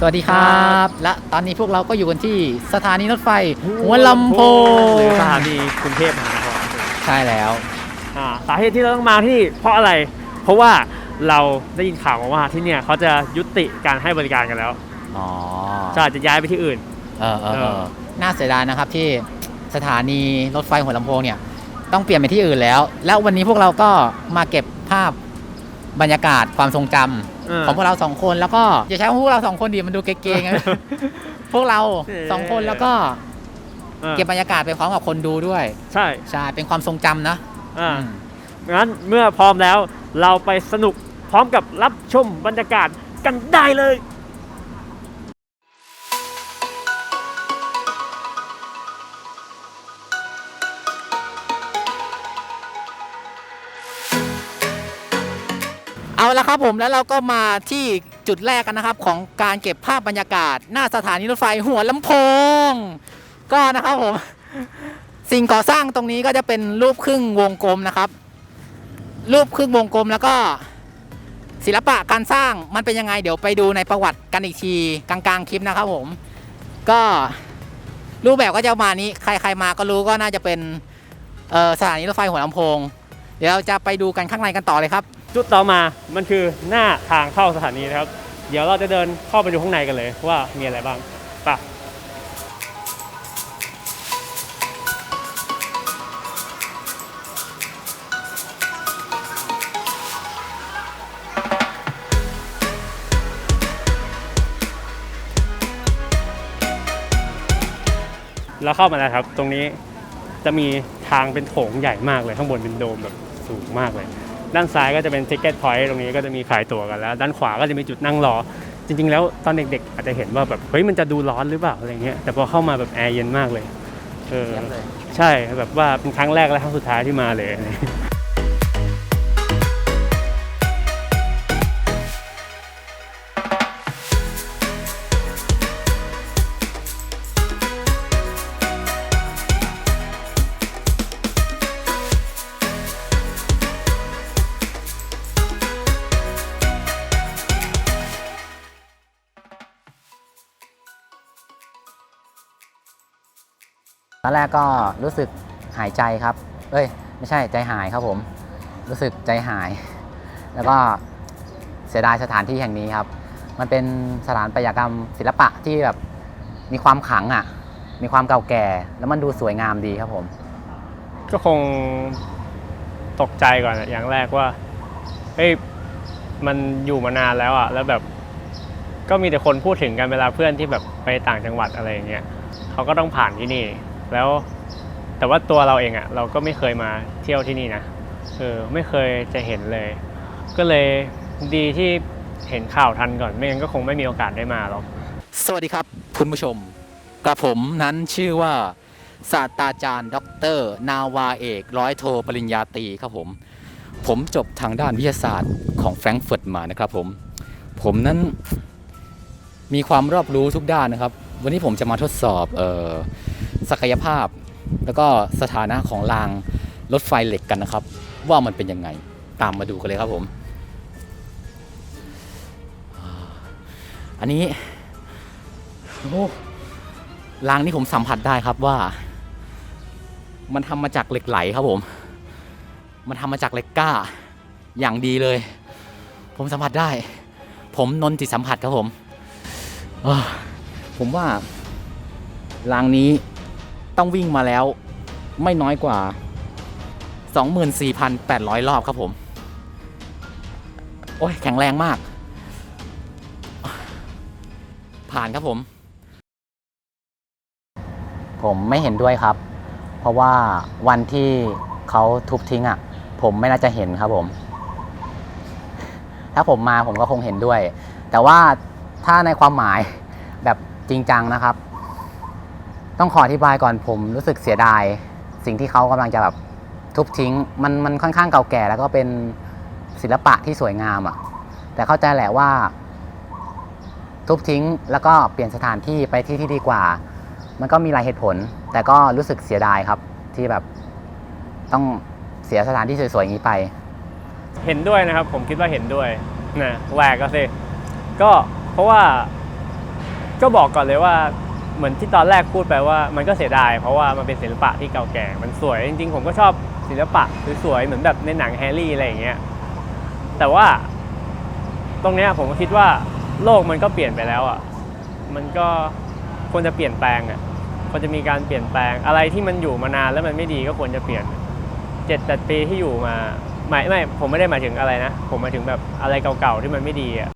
สวัสดีครับ และตอนนี้พวกเราก็อยู่กันที่สถานีรถไฟ หัวลำโพหรืองสถานีกรุงเทพมหานครใช่แล้วอ่าสาเหตุที่เราต้องมาที่นี่เพราะอะไร เพราะว่าเราได้ยินข่าวมาว่าที่เนี่ยเขาจะยุติการให้บริการกันแล้วอ๋อจะอาจจะย้ายไปที่อื่น เออเออเอเอออ น่าเสียดายนะครับที่สถานีรถไฟหัวลำโพงเนี่ย ต้องเปลี่ยนไปที่อื่นแล้ว แล้ววันนี้พวกเราก็มาเก็บภาพบรรยากาศความทรงจำเออของพวกเราสองคนแล้วก็อย่าใช้คำว่าพวกเราสองคนดิมันดูเก๋ๆไง พวกเราเออสองคนแล้วก็ออเก็บบรรยากาศไปพร้อมกับคนดูด้วยใช่ใช่เป็นความทรงจำนะอ่า อืม งั้นเมื่อพร้อมแล้วเราไปสนุกพร้อมกับรับชมบรรยากาศกันได้เลย เอาละครับผมแล้วเราก็มาที่จุดแรกกันนะครับ ของการเก็บภาพบรรยากาศ หน้าสถานีรถไฟหัวลำโพง ก็นะครับผม สิ่งก่อสร้างตรงนี้ก็จะเป็นรูปครึ่งวงกลมนะครับ รูปครึ่งวงกลมแล้วก็ ศิลปะการสร้างมันเป็นยังไง เดี๋ยวไปดูในประวัติกันอีกทีกลางๆคลิปนะครับผม ก็รูปแบบก็จะมานี้ใครๆมาก็รู้ก็น่าจะเป็นสถานีรถไฟหัวลำโพง เดี๋ยวเราจะไปดูกันข้างในกันต่อเลยครับ จุดต่อมามันคือหน้าทางเข้าสถานีนะครับ เดี๋ยวเราจะเดินเข้าไปดูข้างในกันเลยว่ามีอะไรบ้างไปเราเข้ามาแล้วครับ ตรงนี้จะมีทางเป็นโถงใหญ่มากเลยข้างบนเป็นโดมแบบสูงมากเลย ด้านซ้ายก็จะเป็น ticket point ตรงนี้ก็จะมีขายตั๋วกันแล้ว ด้านขวาก็จะมีจุดนั่งรอ จริง ๆ แล้วตอนเด็กๆ อาจจะเห็นว่าแบบเฮ้ยมันจะดูร้อนหรือเปล่าอะไรเงี้ยแต่พอเข้ามาแบบแอร์เย็นมากเลยเออใช่แบบว่าเป็นครั้งแรกและครั้งสุดท้ายที่มาเลย ตอนแรกก็รู้สึกหายใจครับ เอ้ย ไม่ใช่ใจหายครับผม รู้สึกใจหาย แล้วก็เสียดายสถานที่แห่งนี้ครับ มันเป็นสถานปัตยกรรมศิลปะที่แบบมีความขลังอะ มีความเก่าแก่ แล้วมันดูสวยงามดีครับผม ก็คงตกใจก่อนอะอย่างแรกว่า เฮ้ย มันอยู่มานานแล้วอะแล้วแบบ ก็มีแต่คนพูดถึงกันเวลาเพื่อนที่แบบไปต่างจังหวัดอะไรอย่างเงี้ย เขาก็ต้องผ่านที่นี่ แล้วแต่ว่าตัวเราเองอะเราก็ไม่เคยมาเที่ยวที่นี่นะเออไม่เคยจะเห็นเลย ก็เลยดีที่เห็นข่าวทันก่อน ไม่งั้นก็คงไม่มีโอกาสได้มาหรอกสวัสดีครับ คุณผู้ชมกระผมนั้นชื่อว่าศาสตราจารย์ ดร นาวาเอก ร้อยโทปริญญาตรีครับผม ผมจบทางด้านวิทยาศาสตร์ของแฟรงก์เฟิร์ตมานะครับผม ผมนั้นมีความรอบรู้ทุกด้านนะครับ วันนี้ผมจะมาทดสอบเออ ศักยภาพ แล้วก็สถานะของรางรถไฟเหล็กกันนะครับ ว่ามันเป็นยังไงตามมาดูกันเลยครับผม อันนี้โอ้รางนี้ผมสัมผัสได้ครับว่า มันทำมาจากเหล็กไหลครับผม มันทำมาจากเหล็กกล้า อย่างดีเลย ผมสัมผัสได้ ผมนนจิตสัมผัสครับผมผมว่ารางนี้ ต้องวิ่งมาแล้ว ไม่น้อยกว่า 24,800 รอบครับผม โอ้ย แข็งแรงมาก ผ่านครับผม ผมไม่เห็นด้วยครับ เพราะว่าวันที่เขาทุบทิ้งอะ่ะ ผมไม่น่าจะเห็นครับผม ถ้าผมมาผมก็คงเห็นด้วย แต่ว่าถ้าในความหมายแบบจริงจังนะครับ ต้องขออธิบายก่อนผมรู้สึกเสียดาย สิ่งที่เขากำลังจะแบบทุบทิ้ง มันมันค่อนข้างเก่าแก่แล้วก็เป็นศิลปะที่สวยงามอะ่ะ แต่เข้าใจแหละว่า ทุบทิ้งแล้วก็เปลี่ยนสถานที่ไปที่ที่ดีกว่า มันก็มีหลายเหตุผล แต่ก็รู้สึกเสียดายครับ ที่แบบต้องเสียสถานที่สวยๆอย่างนี้ไป เห็นด้วยนะครับ ผมคิดว่าเห็นด้วยนะแหวกก็สิก็เพราะว่า ก็บอกก่อนเลยว่า เหมือนที่ตอนแรกพูดไปว่ามันก็เสียดายเพราะว่ามันเป็นศิลปะที่เก่าแก่ มันสวยจริงๆ ผมก็ชอบศิลปะสวยๆเหมือนแบบในหนังแฮร์รี่อะไรอย่างเงี้ยแต่ว่า ตรงเนี้ยผมก็คิดว่าโลกมันก็เปลี่ยนไปแล้วอะมันก็ควรจะเปลี่ยนแปลงอะควรจะมีการเปลี่ยนแปลงอะไรที่มันอยู่มานานแล้วมันไม่ดีก็ควรจะเปลี่ยนเจ็ดแปดปีที่อยู่มาไม่ไม่ผมไม่ได้หมายถึงอะไรนะ ผมหมายถึงแบบอะไรเก่าๆที่มันไม่ดีอะ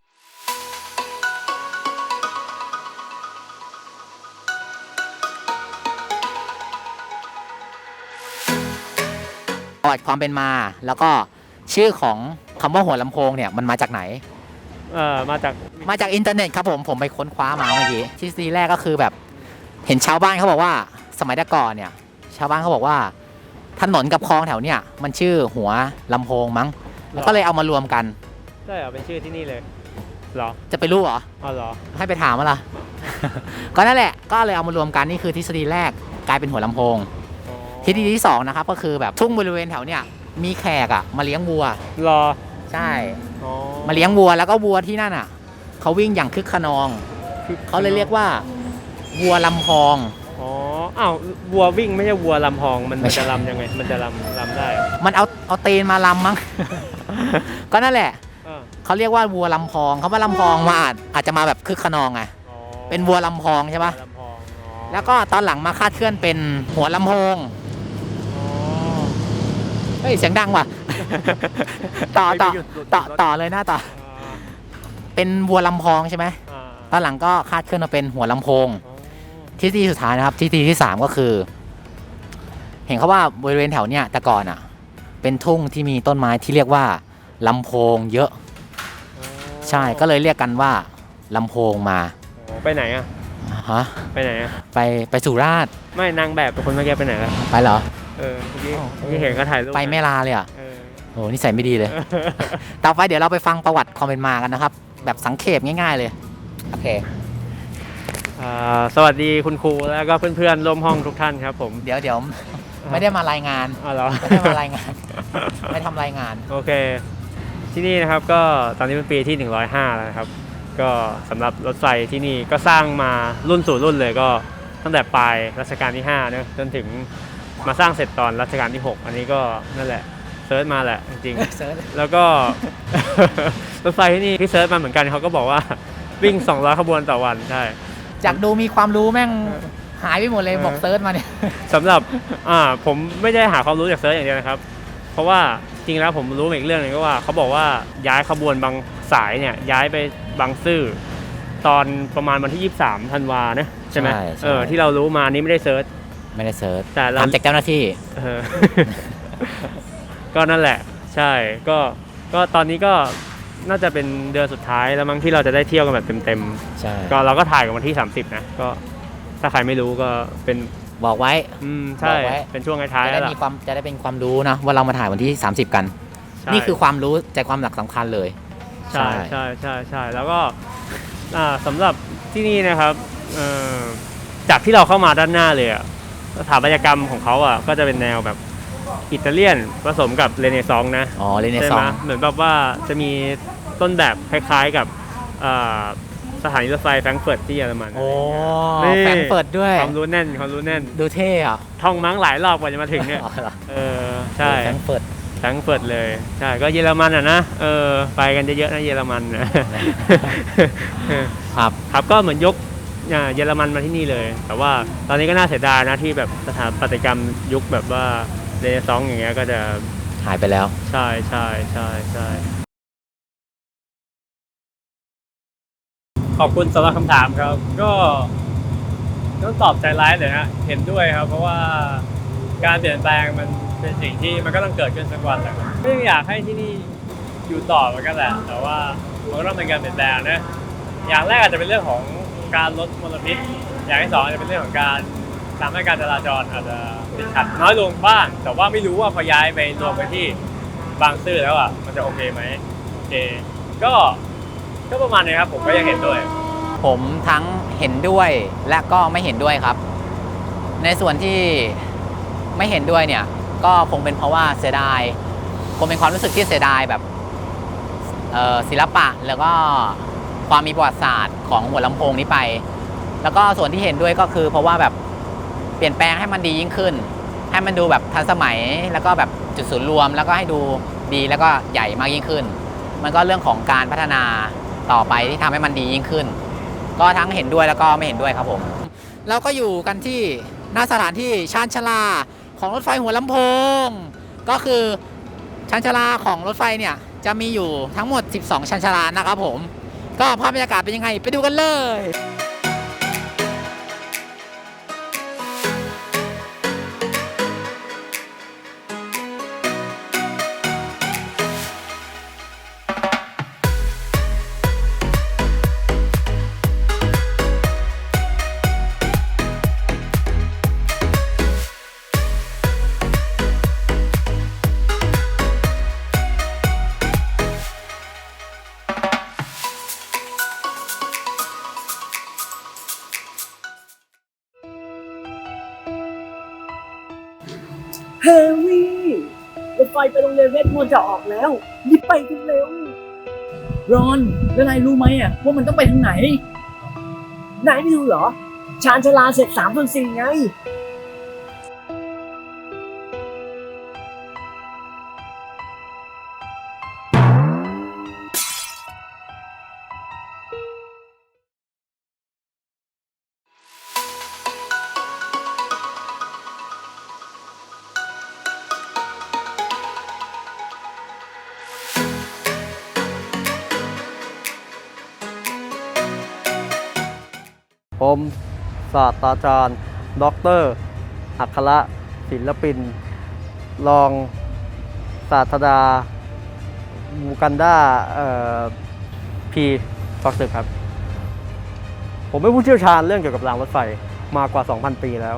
วัติความเป็นมา แล้วก็ชื่อของคำว่าหัวลำโพงเนี่ยมันมาจากไหน เออมาจากมาจากอินเทอร์เน็ตครับผมผมไปค้นคว้ามาเมื่อกี้ทฤษฎีแรกก็คือแบบ เห็นชาวบ้านเขาบอกว่าสมัยแต่ก่อนเนี่ย ชาวบ้านเขาบอกว่า ถนนกับคลองแถวเนี่ยมันชื่อหัวลำโพงมั้ง แล้วก็เลยเอามารวมกัน ใช่เหรอเป็นชื่อที่นี่เลยเหรอจะไปรู้เหรอ อ๋อเหรอให้ไปถามมาล่ะ ก็นั่นแหละก็เลยเอามารวมกันนี่คือทฤษฎีแรกกลายเป็นหัวลำโพงอ๋อ ทฤษฎีที่สองนะครับก็คือแบบทุ่งบริเวณแถวเนี่ยมีแขกอะมาเลี้ยงวัวเหรอใช่ อ๋อมาเลี้ยงวัวแล้วก็วัวที่นั่นอะเขาวิ่งอย่างคึกขนอง เขาเลยเรียกว่าวัวลำพอง อ๋ออ้าววัววิ่งไม่ใช่วัวลำพองมันไม่มันใช่ จะลำยังไง มันจะลำลำได้เหรอมันเอาเอาเตนมาลำมั้ง ก็นั่นแหละเออเขาเรียกว่าวัวลำพองเขาว่าลำพองมาอาจอาจจะมาแบบคึกขนองไงอ๋อเป็นวัวลำพองใช่ปะลำพองอ๋อแล้วก็ตอนหลังมาคาดเคลื่อนเป็นหัวลำโพงอ๋อ เฮ้ยเสียงดังว่ะ ต่อต่อหยุดหยุดต่อหยุดต่อเลยหน้าต่ออ่าเป็นวัวลำพองใช่ไหมอ่าตอนหลังก็คาดเคลื่อนมาเป็นหัวลำโพงอ๋อทฤษฎีสุดท้ายนะครับทฤษฎีที่สามก็คือ เห็นเขาว่าบริเวณแถวเนี้ยแต่ก่อนอะ เป็นทุ่งที่มีต้นไม้ที่เรียกว่าลำโพงเยอะอ๋อใช่ก็เลยเรียกกันว่าลำโพงมาอ๋อไปไหนอะฮะไปไหนอะไปไปสุราษฎร์ไม่นางแบบเป็นคนเมื่อกี้ไปไหนแล้วไปเหรอ เออเมื่อกี้เมื่อกี้เห็นเขาถ่ายรูปไปแม่ลาเลยอะเออโอ้นิสัยไม่ดีเลย ต่อไปเดี๋ยวเราไปฟังประวัติความเป็นมากันนะครับ แบบสังเขปง่ายๆเลย โอเค อ่าสวัสดีคุณครูแล้วก็เพื่อนๆร่วมห้องทุกท่านครับผมเดี๋ยวเดี๋ยวไม่ได้มารายงาน อ๋อเหรอ ไม่ได้มารายงาน ไม่ทำรายงาน โอเค ที่นี่นะครับก็ตอนนี้เป็นปีที่ 105 แล้วนะครับ ก็สำหรับรถไฟที่นี่ก็สร้างมารุ่นสู่รุ่นเลยก็ตั้งแต่ปลายรัชกาลที่5เนอะจนถึง มาสร้างเสร็จตอนรัชกาลที่ 6 อันนี้ก็นั่นแหละเซิร์ชมาแหละจริงๆเซิร์ชแล้วก็ รถไฟที่นี่พี่เซิร์ชมาเหมือนกันเขาก็บอกว่า วิ่ง 200 ขบวนต่อวันใช่ จากดูมีความรู้แม่งหายไปหมดเลยเออบอกเซิร์ชมาเนี่ย สำหรับ อ่า ผมไม่ได้หาความรู้จากเซิร์ชอย่างเดียวนะครับ เพราะว่าจริงแล้วผมรู้มาอีกเรื่องหนึงก็ว่า เขาบอกว่าย้ายขบวนบางสายเนี่ย ย้ายไปบางซื่อตอนประมาณวันที่ 23ธันวานะใช่ไหมใช่ใช่ เออที่เรารู้มานี่ไม่ได้เซิร์ช ไม่ได้เซิร์ชแต่เรา ถามจากเจ้าหน้าที่ เออ ก็นั่นแหละ ใช่ก็ก็ตอนนี้ก็น่าจะเป็นเดือนสุดท้ายแล้วมั้งที่เราจะได้เที่ยวกันแบบเต็มๆใช่ก็เราก็ถ่ายกันวันที่ 30 นะ ก็ถ้าใครไม่รู้ก็เป็น บอกไว้ อืม ใช่ บอกไว้ เป็นช่วงท้ายๆจะแล้ได้วล่ะมีความจะได้เป็นความรู้นะว่าเรามาถ่ายวันที่ 30 กัน ใช่ นี่คือความรู้ใจความหลักสำคัญเลย ใช่ใช่ใช่ใช่แล้วก็อ่าสำหรับที่นี่นะครับเอ่อจากที่เราเข้ามาด้านหน้าเลยอะ สถาปัตยกรรมของเขาอะก็จะเป็นแนวแบบอิตาเลียนผสมกับเรเนซองส์นะอ๋อเรเนใช่ซอไหมงส์เหมือนแบบว่าจะมีต้นแบบคล้ายๆกับอ่าสถานีรถไฟแฟรงก์เฟิร์ตที่เยอรมันโอ้นี่แฟรงก์เปิดด้วย ความรู้แน่นความรู้แน่น ดูเท่อะท่องมั้งหลายรอบกว่าจะมาถึงเนี่ย อ๋อเหรอเออ ใช่ แฟรงก์เปิดแฟรงก์เฟิร์ตเลย ใช่ ก็เยอรมันอะนะ เออ ไปกันเยอะๆนะเยอรมันนะ ครับ ครับ ก็เหมือนยกอ่า เยอรมันมาที่นี่เลย แต่ว่าตอนนี้ก็น่าเสียดายนะที่แบบสถาปัตยกรรมยุคแบบว่าเรเนซองส์อย่างเงี้ยก็จะหายไปแล้ว ใช่ใช่ใช่ใช่ขอบคุณสำหรับคำถามครับ ก็ต้องตอบใจร้ายเลยฮะเห็นด้วยครับ เพราะว่าการเปลี่ยนแปลงมันเป็นสิ่งที่มันก็ต้องเกิดขึ้นสักวันแหละไม่ได้อยากให้ที่นี่อยู่ต่อเหมือนกันแหละ แต่ว่ามันก็ต้องเป็นการเปลี่ยนแปลงนะอย่างแรกอาจจะเป็นเรื่องของ การลดมลพิษ อย่างที่สองอาจจะเป็นเรื่องของการทำให้การจราจรอาจจะติดขัดน้อยลงบ้าง แต่ว่าไม่รู้ว่าพอย้ายไปรวมไปที่บางซื่อแล้วอะมันจะโอเคไหมโอเคก็ก็ประมาณนี้ครับ ผมก็ยังเห็นด้วย ผมทั้งเห็นด้วยและก็ไม่เห็นด้วยครับ ในส่วนที่ไม่เห็นด้วยเนี่ย ก็คงเป็นเพราะว่าเสียดายคงเป็นความรู้สึกที่เสียดายแบบศิลปะแล้วก็ ความมีประวัติศาสตร์ของหัวลำโพงนี้ไป แล้วก็ส่วนที่เห็นด้วยก็คือ เพราะว่าแบบเปลี่ยนแปลงให้มันดียิ่งขึ้น ให้มันดูแบบทันสมัยแล้วก็แบบจุดศูนย์รวม แล้วก็ให้ดูดีแล้วก็ใหญ่มากยิ่งขึ้น มันก็เรื่องของการพัฒนาต่อไปที่ทำให้มันดียิ่งขึ้น ก็ทั้งเห็นด้วยแล้วก็ไม่เห็นด้วยครับผมเราก็อยู่กันที่หน้าสถานที่ชานชลาของรถไฟหัวลำโพง ก็คือชานชลาของรถไฟเนี่ยจะมีอยู่ทั้งหมด 12ชานชลานะครับผม ก็ภาพบรรยากาศเป็นยังไง ไปดูกันเลย เฮวี่รถไฟไปโรงเรียนเวทมนต์จะออกแล้วรีบไปกันเร็วรอนแล้วนายรู้ไหมอะว่ามันต้องไปทางไหน นายไม่รู้เหรอ ชานชาลาเสร็จสามส่วนสี่ไง ผมศาสตราจารย์ด็อกเตอร์อัคระศิลปิน รองศาสตราจารย์มูกันดาพีฟอกซึกครับ ผมเป็นผู้เชี่ยวชาญเรื่องเกี่ยวกับรางรถไฟมากว่า 2,000 ปีแล้ว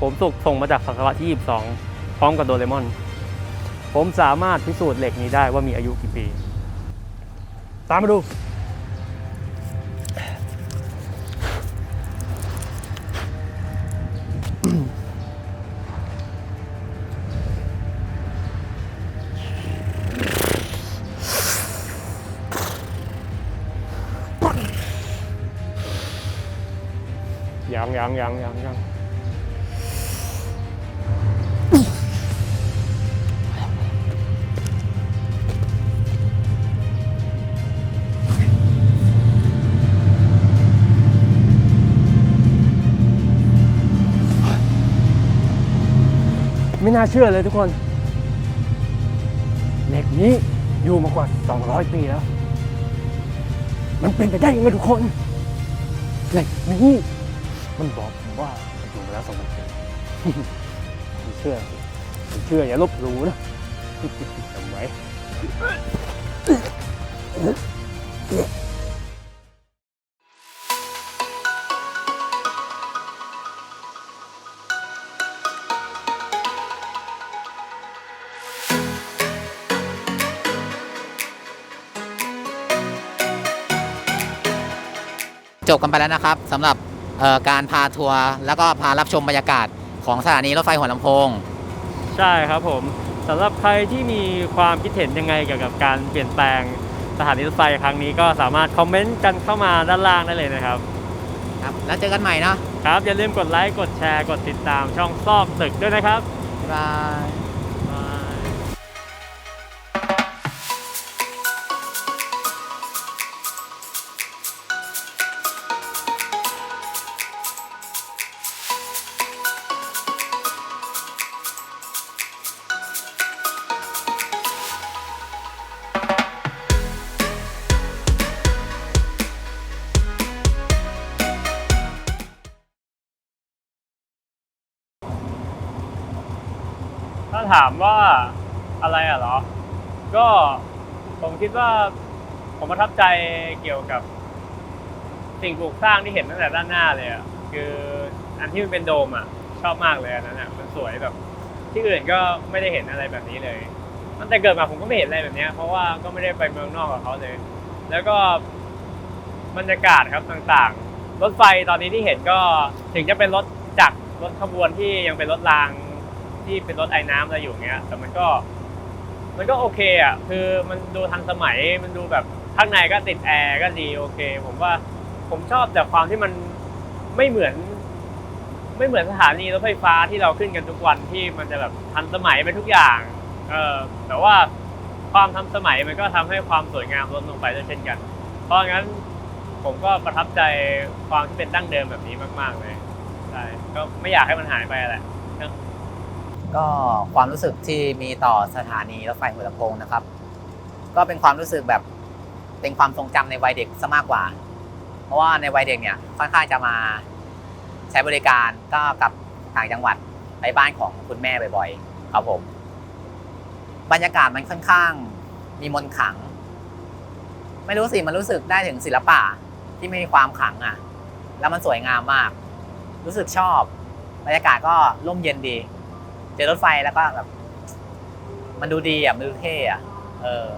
ผมถูกส่งมาจากศตวรรษที่ 22 พร้อมกับโดเรมอน ผมสามารถพิสูจน์เหล็กนี้ได้ว่ามีอายุกี่ปี ตามมาดู ไม่น่าเชื่อเลยทุกคน เหล็กนี้อยู่มากว่า 200 ปีแล้ว มันเป็นไปได้ยังไงทุกคน เหล็กนี้มันบอกผมว่าอยู่มาแล้วสองพันปีผมเชื่อผมเชื่ออย่าลบหลู่นะจำไว้ จบกันไปแล้วนะครับสำหรับเอ่อการพาทัวร์แล้วก็พารับชมบรรยากาศของสถานีรถไฟหัวลำโพง ใช่ครับผมสำหรับใครที่มีความคิดเห็นยังไงเกี่ยวกับการเปลี่ยนแปลงสถานีรถไฟครั้งนี้ก็สามารถคอมเมนต์กันเข้ามาด้านล่างได้เลยนะครับครับแล้วเจอกันใหม่เนาะครับอย่าลืมกดไลค์กดแชร์กดติดตามช่องซอกตึกด้วยนะครับบ๊ายบ ถามว่าอะไรอะเหรอ ก็ผมคิดว่าผมประทับใจเกี่ยวกับ สิ่งปลูกสร้างที่เห็นตั้งแต่ด้านหน้าเลยอะคืออันที่มันเป็นโดมอะชอบมากเลยอันนั้นอะมันสวยแบบ ที่อื่นก็ไม่ได้เห็นอะไรแบบนี้เลยตั้งแต่เกิดมาผมก็ไม่เห็นอะไรแบบนี้เพราะว่าก็ไม่ได้ไปเมืองนอกกับเขาเลย แล้วก็บรรยากาศครับต่างๆ รถไฟตอนนี้ที่เห็นก็ถึงจะเป็นรถจักรรถขบวนที่ยังเป็นรถราง ที่เป็นรถไอ้น้ำอะไรอยู่เงี้ย แต่มันก็ มันก็โอเคอะ คือมันดูทันสมัย มันดูแบบข้างในก็ติดแอร์ก็ดีโอเค ผมว่าผมชอบแต่ความที่มันไม่เหมือน ไม่เหมือนสถานีรถไฟฟ้าที่เราขึ้นกันทุกวันที่มันจะแบบทันสมัยไปทุกอย่าง เออแต่ว่าความทันสมัยมันก็ทำให้ความสวยงามลดลงไปด้วยเช่นกัน เพราะงั้นผมก็ประทับใจความที่เป็นดั้งเดิมแบบนี้มาก ๆ เลย ใช่ ก็ไม่อยากให้มันหายไปแหละ ก็ความรู้สึกที่มีต่อสถานีรถไฟหัวลำโพงนะครับ ก็เป็นความรู้สึกแบบเป็นความทรงจำในวัยเด็กซะมากกว่า เพราะว่าในวัยเด็กเนี่ยค่อนข้างจะมาใช้บริการก็กลับต่างจังหวัดไปบ้านของคุณแม่บ่อยๆครับผมบรรยากาศมันค่อนข้างมีมนขัง ไม่รู้สิมันรู้สึกได้ถึงศิลปะที่มีความขังอะ แล้วมันสวยงามมาก รู้สึกชอบบรรยากาศก็ร่มเย็นดี เจอรถไฟแล้วก็แบบมันดูดีอะมันดูเท่อะ เออ